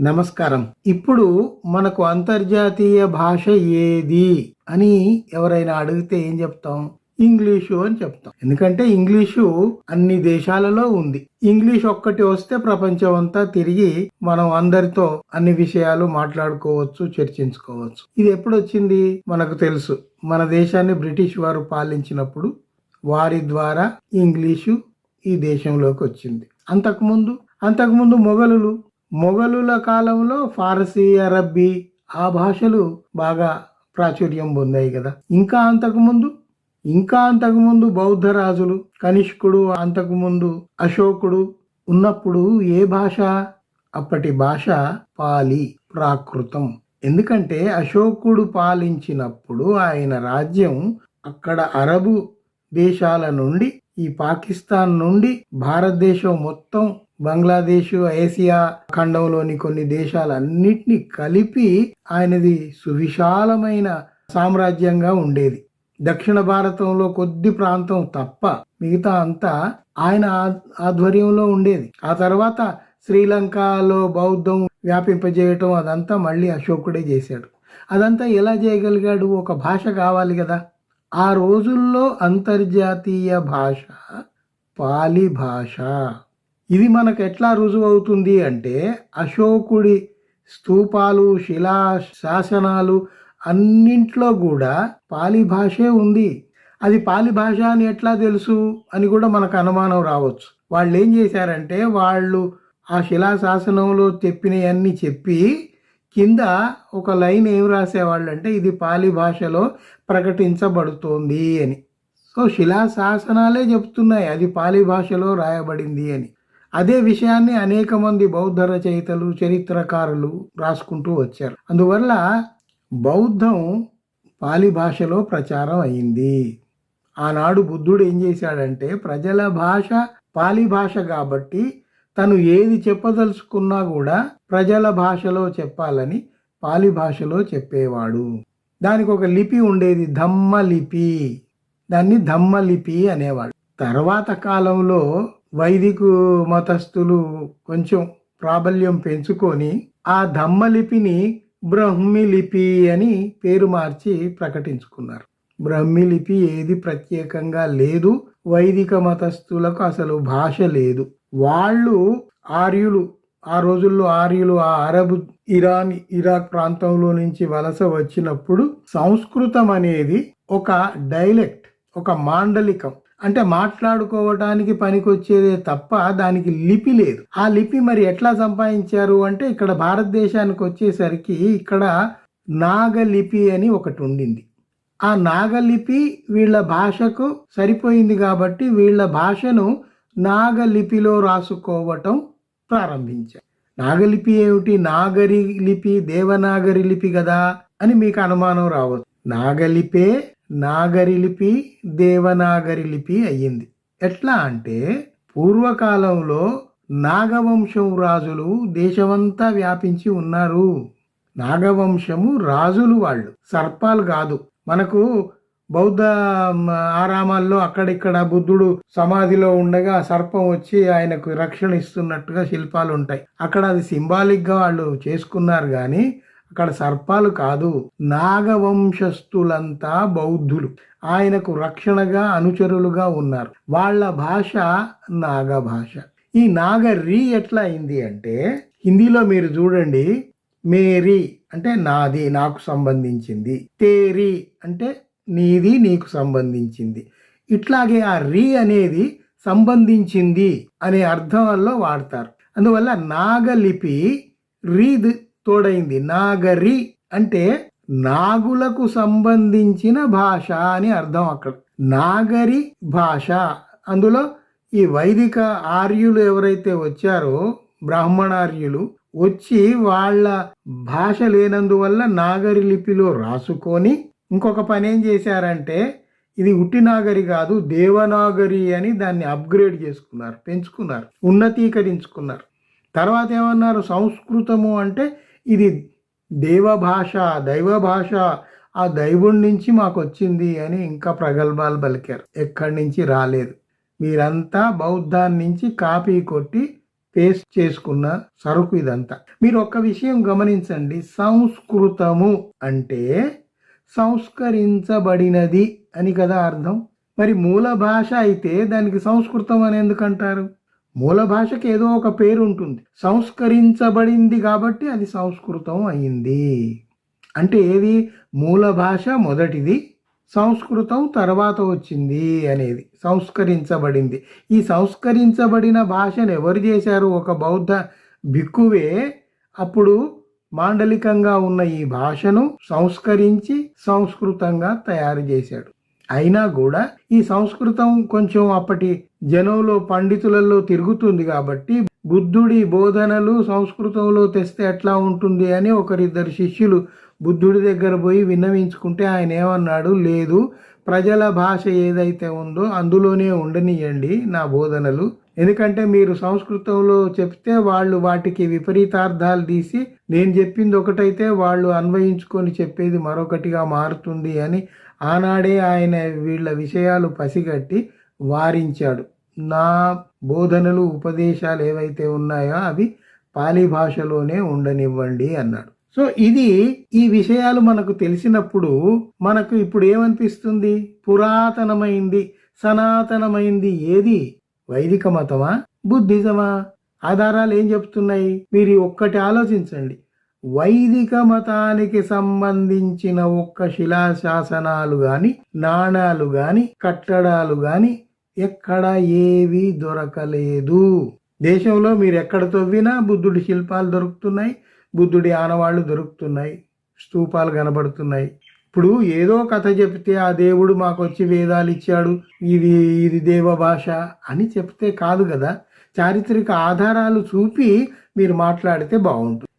నమస్కారం. ఇప్పుడు మనకు అంతర్జాతీయ భాష ఏది అని ఎవరైనా అడిగితే ఏం చెప్తాం? ఇంగ్లీషు అని చెప్తాం. ఎందుకంటే ఇంగ్లీషు అన్ని దేశాలలో ఉంది. ఇంగ్లీష్ ఒక్కటి వస్తే ప్రపంచం అంతా తిరిగి మనం అందరితో అన్ని విషయాలు మాట్లాడుకోవచ్చు చర్చించుకోవచ్చు. ఇది ఎప్పుడు వచ్చింది మనకు తెలుసు. మన దేశాన్ని బ్రిటిష్ వారు పాలించినప్పుడు వారి ద్వారా ఇంగ్లీషు ఈ దేశంలోకి వచ్చింది. అంతకుముందు? అంతకుముందు మొఘలులు మొఘలుల కాలంలో ఫారసీ అరబ్బీ ఆ భాషలు బాగా ప్రాచుర్యం పొందాయి కదా. ఇంకా అంతకుముందు ఇంకా అంతకుముందు బౌద్ధ రాజులు కనిష్కుడు అంతకుముందు అశోకుడు ఉన్నప్పుడు ఏ భాష? అప్పటి భాష పాలి ప్రాకృతం. ఎందుకంటే అశోకుడు పాలించినప్పుడు ఆయన రాజ్యం అక్కడ అరబు దేశాల నుండి ఈ పాకిస్తాన్ నుండి భారతదేశం మొత్తం బంగ్లాదేశ్ ఏసియా ఖండంలోని కొన్ని దేశాలన్నిటినీ కలిపి ఆయనది సువిశాలమైన సామ్రాజ్యంగా ఉండేది. దక్షిణ భారతంలో కొద్ది ప్రాంతం తప్ప మిగతా అంతా ఆయన ఆ- ఆధ్వర్యంలో ఉండేది. ఆ తర్వాత శ్రీలంకలో బౌద్ధం వ్యాపింపజేయటం అదంతా మళ్ళీ అశోకుడే చేశాడు. అదంతా ఎలా చేయగలిగాడు? ఒక భాష కావాలి కదా. ఆ రోజుల్లో అంతర్జాతీయ భాష పాలి భాష. ఇది మనకు ఎట్లా రుజువు అవుతుంది అంటే అశోకుడి స్తూపాలు శిలా శాసనాలు అన్నింట్లో కూడా పాలి భాషే ఉంది. అది పాలి భాష అని ఎట్లా తెలుసు అని కూడా మనకు అనుమానం రావచ్చు. వాళ్ళు ఏం చేశారంటే వాళ్ళు ఆ శిలా శాసనంలో చెప్పినవన్నీ చెప్పి కింద ఒక లైన్ ఏం రాసేవాళ్ళు అంటే ఇది పాలి భాషలో ప్రకటించబడుతోంది అని. సో శిలా శాసనాలే చెప్తున్నాయి. అది పాలి భాషలో రాయబడింది అని. అదే విషయాన్ని అనేక మంది బౌద్ధ రచయితలు చరిత్రకారులు రాసుకుంటూ వచ్చారు. అందువల్ల బౌద్ధం పాలి భాషలో ప్రచారం అయింది. ఆనాడు బుద్ధుడు ఏం చేశాడంటే ప్రజల భాష పాలి భాష కాబట్టి తను ఏది చెప్పదలుచుకున్నా కూడా ప్రజల భాషలో చెప్పాలని పాలి భాషలో చెప్పేవాడు. దానికి ఒక లిపి ఉండేది ధమ్మ లిపి. దాన్ని ధమ్మ లిపి అనేవాడు. తర్వాత కాలంలో వైదిక మతస్థులు కొంచెం ప్రాబల్యం పెంచుకొని ఆ ధమ్మలిపిని బ్రహ్మి లిపి అని పేరు మార్చి ప్రకటించుకున్నారు. బ్రహ్మి లిపి ఏది ప్రత్యేకంగా లేదు వైదిక మతస్థులకు అసలు భాష లేదు. వాళ్ళు ఆర్యులు ఆ రోజుల్లో ఆర్యులు ఆ అరబ్ ఇరాన్ ఇరాక్ ప్రాంతంలో నుంచి వలస వచ్చినప్పుడు సంస్కృతం అనేది ఒక డైలెక్ట్ ఒక మాండలికం. అంటే మాట్లాడుకోవటానికి పనికొచ్చేదే తప్ప దానికి లిపి లేదు. ఆ లిపి మరి ఎట్లా సంపాదించారు అంటే ఇక్కడ భారతదేశానికి వచ్చేసరికి ఇక్కడ నాగలిపి అని ఒకటి ఉండింది. ఆ నాగలిపి వీళ్ళ భాషకు సరిపోయింది కాబట్టి వీళ్ళ భాషను నాగలిపిలో రాసుకోవటం ప్రారంభించారు. నాగలిపి ఏమిటి? నాగరి లిపి దేవనాగరి లిపి కదా అని మీకు అనుమానం రావచ్చు. నాగలిపే నాగరి లిపి దేవనాగరి లిపి అయ్యింది. ఎట్లా అంటే పూర్వకాలంలో నాగవంశం రాజులు దేశమంతా వ్యాపించి ఉన్నారు. నాగవంశము రాజులు వాళ్ళు సర్పాలు కాదు. మనకు బౌద్ధ ఆరామాల్లో అక్కడిక్కడ బుద్ధుడు సమాధిలో ఉండగా సర్పం వచ్చి ఆయనకు రక్షణ ఇస్తున్నట్టుగా శిల్పాలు ఉంటాయి అక్కడ అది సింబాలిక్గా వాళ్ళు చేసుకున్నారు కానీ అక్కడ సర్పాలు కాదు నాగవంశస్థులంతా బౌద్ధులు. ఆయనకు రక్షణగా అనుచరులుగా ఉన్నారు. వాళ్ళ భాష నాగ భాష ఈ నాగ రీ ఎట్లా అయింది అంటే హిందీలో మీరు చూడండి మేరీ అంటే నాది నాకు సంబంధించింది. తేరి అంటే నీది నీకు సంబంధించింది. ఇట్లాగే ఆ రీ అనేది సంబంధించింది అనే అర్థంలో వాడతారు. అందువల్ల నాగలిపి రీద్ తోడైంది. నాగరి అంటే నాగులకు సంబంధించిన భాష అని అర్థం అక్కడ. నాగరి భాష. అందులో ఈ వైదిక ఆర్యులు ఎవరైతే వచ్చారో బ్రాహ్మణార్యులు వచ్చి వాళ్ళ భాష లేనందువల్ల నాగరి లిపిలో రాసుకొని ఇంకొక పని ఏం చేశారంటే ఇది ఉట్టి నాగరి కాదు దేవనాగరి అని దాన్ని అప్గ్రేడ్ చేసుకున్నారు పెంచుకున్నారు ఉన్నతీకరించుకున్నారు. తర్వాత ఏమన్నారు? సంస్కృతము అంటే ఇది దేవ భాష దైవ భాష ఆ దైవుడి నుంచి మాకు వచ్చింది అని ఇంకా ప్రగల్భాలు పలికారు. ఎక్కడి నుంచి రాలేదు. మీరంతా బౌద్ధాన్ని నుంచి కాపీ కొట్టి పేస్ట్ చేసుకున్న సరుకు ఇదంతా. మీరు ఒక విషయం గమనించండి. సంస్కృతము అంటే సంస్కరించబడినది అని కదా అర్థం. మరి మూల భాష అయితే దానికి సంస్కృతం అని ఎందుకంటారు? మూల భాషకి ఏదో ఒక పేరు ఉంటుంది. సంస్కరించబడింది కాబట్టి అది సంస్కృతం అయింది. అంటే ఏది? మూల భాష మొదటిది సంస్కృతం తర్వాత వచ్చింది అనేది సంస్కరించబడింది. ఈ సంస్కరించబడిన భాషను ఎవరు చేశారు? ఒక బౌద్ధ భిక్కువే అప్పుడు మాండలికంగా ఉన్న ఈ భాషను సంస్కరించి సంస్కృతంగా తయారు చేశాడు. అయినా కూడా ఈ సంస్కృతం కొంచెం అప్పటి జనంలో పండితులలో తిరుగుతుంది కాబట్టి బుద్ధుడి బోధనలు సంస్కృతంలో తెస్తే ఎట్లా ఉంటుంది అని ఒకరిద్దరు శిష్యులు బుద్ధుడి దగ్గర పోయి విన్నవించుకుంటే ఆయన ఏమన్నాడు లేదు ప్రజల భాష ఏదైతే ఉందో అందులోనే ఉండనియండి నా బోధనలు. ఎందుకంటే మీరు సంస్కృతంలో చెప్తే వాళ్ళు వాటికి విపరీతార్థాలు తీసి నేను చెప్పింది ఒకటైతే వాళ్ళు అన్వయించుకొని చెప్పేది మరొకటిగా మారుతుంది అని ఆనాడే ఆయన వీళ్ళ విషయాలు పసిగట్టి వారించాడు. నా బోధనలు ఉపదేశాలు ఏవైతే ఉన్నాయో అవి పాలీ భాషలోనే ఉండనివ్వండి అన్నాడు. సో ఇది ఈ విషయాలు మనకు తెలిసినప్పుడు మనకు ఇప్పుడు ఏమనిపిస్తుంది? పురాతనమైంది సనాతనమైంది ఏది? వైదిక మతమా? బుద్ధిజమా? ఆధారాలు ఏం చెప్తున్నాయి? మీరు ఒక్కటి ఆలోచించండి. వైదిక మతానికి సంబంధించిన ఒక్క శిలాశాసనాలు గాని నాణాలు గాని కట్టడాలు గాని ఎక్కడ ఏవి దొరకలేదు. దేశంలో మీరు ఎక్కడ తవ్వినా బుద్ధుడి శిల్పాలు దొరుకుతున్నాయి బుద్ధుడి ఆనవాళ్ళు దొరుకుతున్నాయి స్తూపాలు కనబడుతున్నాయి. ఇప్పుడు ఏదో కథ చెప్తే ఆ దేవుడు మాకు వచ్చి వేదాలు ఇచ్చాడు ఇది ఇది దేవ భాష అని చెప్తే కాదు కదా. చారిత్రక ఆధారాలు చూపి మీరు మాట్లాడితే బాగుంటుంది.